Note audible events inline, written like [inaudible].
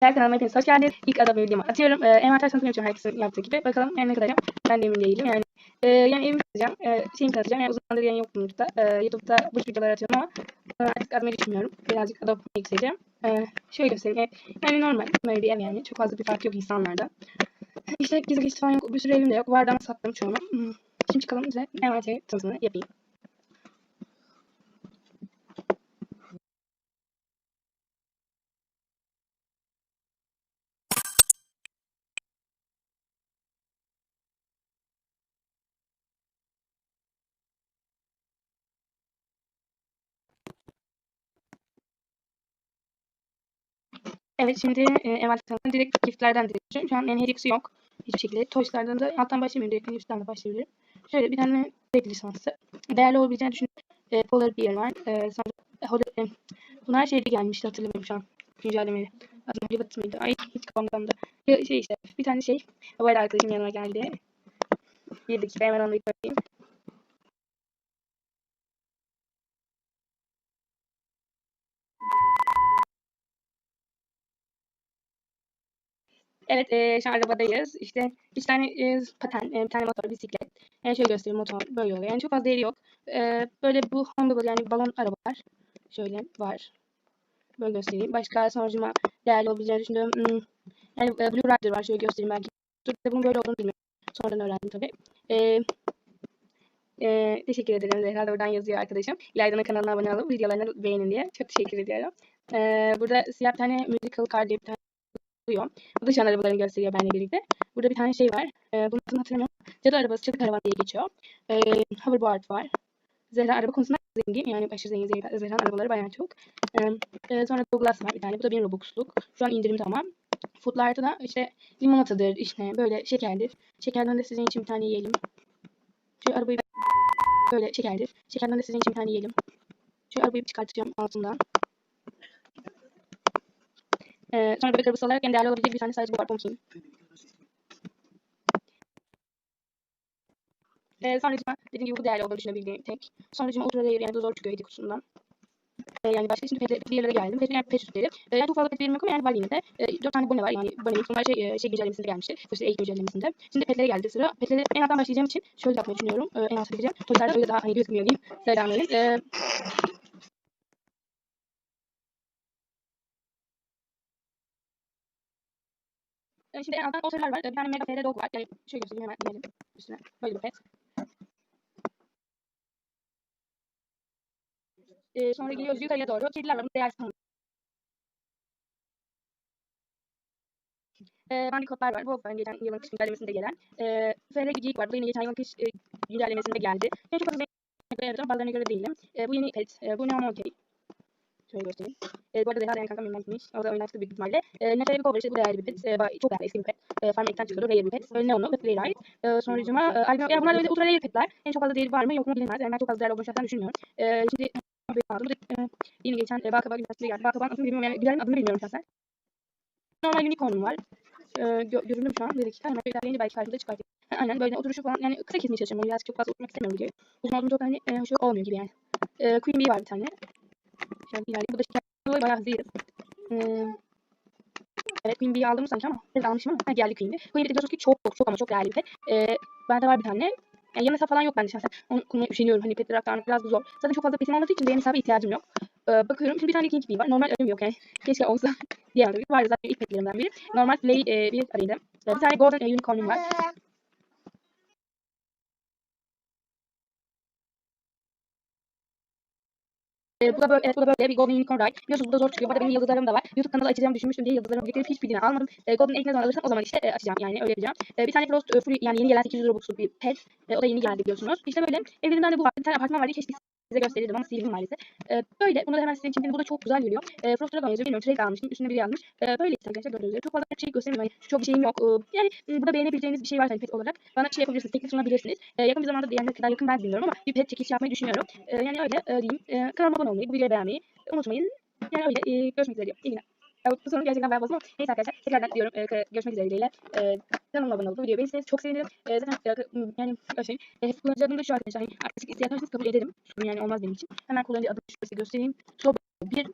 Arkadaşlar kanalıma hepiniz hoş geldiniz. İlk adamı videomu atıyorum. Ee, envanter tanıtım yapıyorum herkesin yaptığı gibi. Bakalım yani ne kadar yap. Ben de emin değilim. Yani e, yani evimi tanıtacağım. E, şeyimi tanıtacağım. Yani uzun zamandır yayın yok YouTube'da. E, YouTube'da bu videolar atıyorum ama e, artık atmayı düşünmüyorum. Birazcık Adobe yükseleceğim. E, şöyle göstereyim. Yani, yani normal. Böyle bir ev yani. Çok fazla bir fark yok insanlarda. İşte gizli geçit falan yok. Bir sürü evim de yok. Vardı sattım çoğunu. Hmm. Şimdi çıkalım bize envanter tanıtımını yapayım. Evet şimdi e, envanter tanıtımını direkt giftlerden direkt. Şu an hediyesi yok. Hiçbir şekilde. Toys'lardan da alttan başlamayayım. Direkt de başlayabilirim. Şöyle bir tane tek lisansı. Değerli olabileceğini düşünüyorum. E, Polar Bear var. E, sonra Hol- e, bunlar şeyde gelmişti hatırlamıyorum şu an. Güncellemeleri. Aslında Hollywood mıydı? Ay hiç kafamdan Şey işte bir tane şey. Böyle arkadaşım yanıma geldi. Bir dakika hemen onu koyayım. Evet, e, şu arabadayız. İşte bir tane e, paten, e, bir tane motor, bisiklet. Yani şöyle göstereyim motor böyle oluyor. Yani çok fazla değeri yok. E, böyle bu Honda yani balon arabalar. Şöyle var. Böyle göstereyim. Başka sonucuma değerli olabileceğini düşündüğüm hmm, yani e, Blue Rider var. Şöyle göstereyim belki. Türkçe'de bunun böyle olduğunu bilmiyorum. Sonradan öğrendim tabii. E, e, teşekkür ederim. Da oradan yazıyor arkadaşım. İlayda'nın kanalına abone olup videolarını beğenin diye. Çok teşekkür ediyorum. E, burada siyah bir tane musical car diye bir tane oluyor. Bu da şu an arabalarını gösteriyor benimle birlikte. Burada bir tane şey var. E, bunu adını hatırlamıyorum. Cadı arabası, cadı karavan diye geçiyor. E, hoverboard var. Zehra araba konusunda zengin. Yani aşırı zengin Zehra. Zehra'nın arabaları bayağı çok. E, e, sonra Douglas var bir tane. Bu da 1000 Robux'luk. Şu an indirim tamam. Foodlarda da işte limonatadır, işte böyle şekerdir. Şekerden de sizin için bir tane yiyelim. Şu arabayı böyle şekerdir. Şekerden de sizin için bir tane yiyelim. Şu arabayı bir çıkartacağım altından. Ee, sonra bebek arabası olarak en değerli olabilecek bir tane sadece bu var. Pumpkin. Ee, sonracıma dediğim gibi bu değerli olduğunu düşünebildiğim tek. Sonracıma ultra rare yani bu zor çıkıyor hediye kutusundan. Ee, yani başka şimdi pet, yerlere geldim. Pet'in yani pet sütleri. Ee, yani çok fazla pet yok ama yani var yine de. Ee, 4 tane bone var yani bone'nin bunlar şey, şey güncellemesinde gelmişti. İşte ilk güncellemesinde. Şimdi petlere geldi sıra. Petlere en alttan başlayacağım için şöyle yapmayı düşünüyorum. Ee, en alta gideceğim. Toylarda öyle daha hani gözükmüyor diyeyim. Selam verin. Ee, Şimdi en alttan otorlar var. Bir tane mega FR dog var. Yani şöyle göstereyim hemen inelim üstüne. Böyle bir pet. Ee, sonra gidiyoruz yukarıya doğru. Kediler var. Bunu değersiz tanım. Ee, bandikotlar var. Wolf'un geçen yılın kış güncellemesinde gelen. Ee, FR Gecik var. Bu yine geçen yılın kış e, güncellemesinde geldi. Yani çok fazla beğendim. Bazılarına göre değilim. Ee, bu yeni pet. Ee, bu ne ama okey. Şöyle göstereyim. Ee, bu arada Zehra yani kankam benim gitmiş. O da oynamıştı büyük ihtimalle. Ee, Nefere bir cover işte bu değerli bir pet. Ba- çok değerli eski bir pet. Ee, Farm Ek'ten çıkıyordu. Rare bir pet. Böyle Neon'u ve Playwright. Ee, sonucuma e, albüm, yani bunlar da böyle ultra rare petler. En çok fazla değeri var mı yok mu bilinmez. Yani ben çok fazla değerli olduğunu şahsen düşünmüyorum. Ee, şimdi. Bu da e, yeni geçen e, Balkabak Üniversitesi'ne geldi. Balkabak'ın adını bilmiyorum. Yani güzel adını bilmiyorum şahsen. Normal unicorn'um var. Ee, gö göründüm şu an. Bir dakika. Hemen ilerleyince belki karşımıza çıkartayım. Ha, Aynen böyle oturuşu falan. Yani kısa kesmeye çalışıyorum. Yani biraz çok fazla oturmak istemiyorum videoyu. Uzun olduğum çok hani e, hoş olmuyor gibi yani. Ee, Queen Bee var bir tane. Şöyle ilerleyeyim. Bu da şeker. Dolayı bayağı hızlıydı. Ee, evet Queen Bee'yi aldım sanki ama. Evet almışım ama. Ha, geldi Queen Bee. Queen Bee biliyorsunuz ki çok çok çok ama çok değerli bir pet. Ee, bende var bir tane. Yani yeni hesap falan yok bende şahsen. Onu kullanmaya üşeniyorum. Hani petleri aktarmak biraz zor. Zaten çok fazla petim olmadığı için benim hesaba ihtiyacım yok. Ee, bakıyorum. Şimdi bir tane King Bee var. Normal ölüm yok yani. [laughs] Keşke olsa diyemem tabii. Var zaten ilk petlerimden biri. Normal Play e, bir araydı. Ee, bir tane Golden Unicorn'um var. Ee, bu da böyle, evet, bu da böyle bir Golden Unicorn Ride. Biliyorsunuz bu da zor çıkıyor. Bu arada benim yıldızlarım da var. YouTube kanalı açacağımı düşünmüştüm diye yıldızlarımı biriktirip hiçbirini almadım. Ee, Golden Egg ne zaman alırsam o zaman işte e, açacağım yani öyle yapacağım. Ee, bir tane Frost e, Fury yani yeni gelen 800 Robux'luk bir pet. E, o da yeni geldi biliyorsunuz. İşte böyle evlerimden de bu var. Bir tane apartman vardı. Keşke size gösterirdim ama sildim maalesef. Ee, böyle bunu da hemen sizin için bu da çok güzel geliyor. Ee, Frost Dragon yazıyor. Bilmiyorum trade almıştım. Üstünde biri yazmış. Ee, böyle arkadaşlar gördüğünüz gibi. Çok fazla şey göstermiyorum. Yani çok bir şeyim yok. Ee, yani e, burada beğenebileceğiniz bir şey varsa hani pet olarak bana şey yapabilirsiniz. Teklif sunabilirsiniz. Ee, yakın bir zamanda yani ne kadar yakın ben bilmiyorum ama bir pet çekilişi yapmayı düşünüyorum. Ee, yani öyle e, diyeyim. Ee, kanalıma abone olmayı, bu videoyu beğenmeyi unutmayın. Yani öyle. E, görüşmek üzere diyorum. İyi günler. Ya, bu sonu gerçekten bayağı bozma ama neyse arkadaşlar tekrardan diyorum e, görüşmek üzere dileğiyle. E, kanalıma abone olun. Bu videoyu beğenirseniz çok sevinirim. E, zaten e, yani şey, e, kullanıcı adım da şu arkadaşlar. Hani, arkadaşlık isteyen kabul ederim. Sorun yani olmaz benim için. Hemen kullanıcı adımı şöyle göstereyim. Soba 1